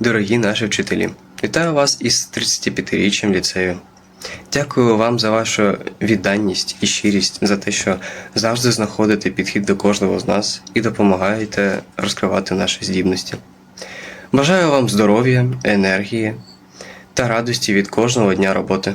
Дорогі наші вчителі, вітаю вас із 35-річчям ліцею. Дякую вам за вашу відданість і щирість, за те, що завжди знаходите підхід до кожного з нас і допомагаєте розкривати наші здібності. Бажаю вам здоров'я, енергії та радості від кожного дня роботи.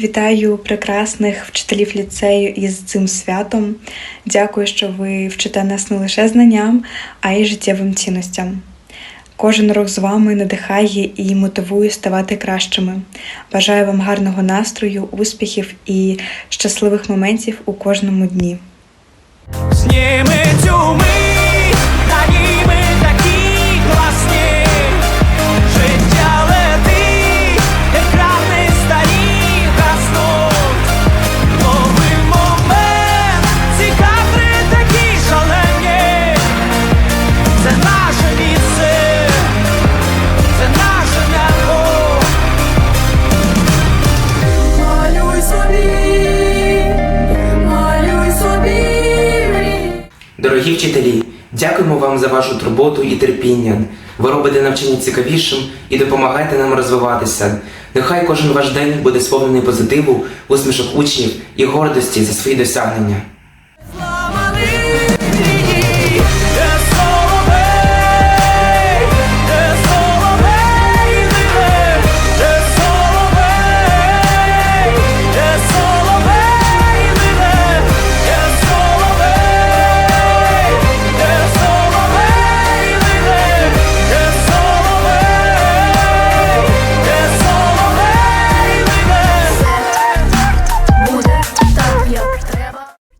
Вітаю прекрасних вчителів ліцею із цим святом. Дякую, що ви вчите нас не лише знанням, а й життєвим цінностям. Кожен урок з вами надихає і мотивує ставати кращими. Бажаю вам гарного настрою, успіхів і щасливих моментів у кожному дні. Зніми цю мить, Дорогі вчителі, дякуємо вам за вашу турботу і терпіння. Ви робите навчання цікавішим і допомагаєте нам розвиватися. Нехай кожен ваш день буде сповнений позитиву, усмішок учнів і гордості за свої досягнення.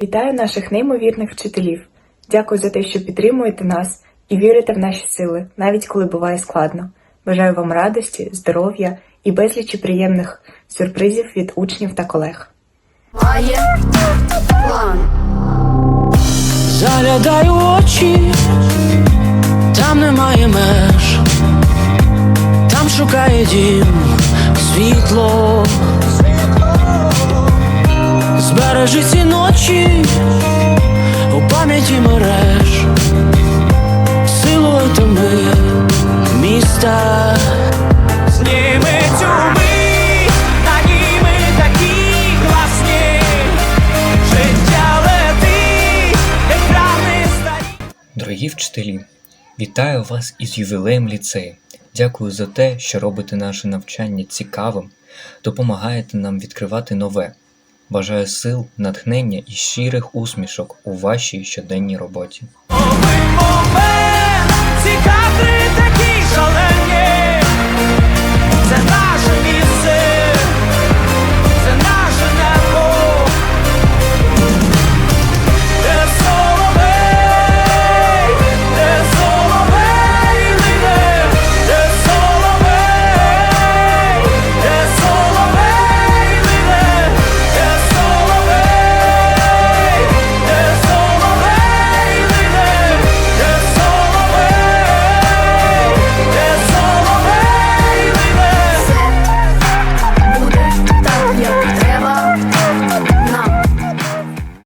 Вітаю наших неймовірних вчителів. Дякую за те, що підтримуєте нас і вірите в наші сили, навіть коли буває складно. Бажаю вам радості, здоров'я і безлічі приємних сюрпризів від учнів та колег. Має план. Заглядай очі, там немає меж, там шукає дім світло. Збережи ці ночі у пам'яті мереж, силуетами міста. Зніми цю мить, на ми такі класні. Життя летить, екрани старі. Дорогі вчителі, вітаю вас із ювілеєм ліцею. Дякую за те, що робите наше навчання цікавим, допомагаєте нам відкривати нове. Бажаю сил, натхнення і щирих усмішок у вашій щоденній роботі.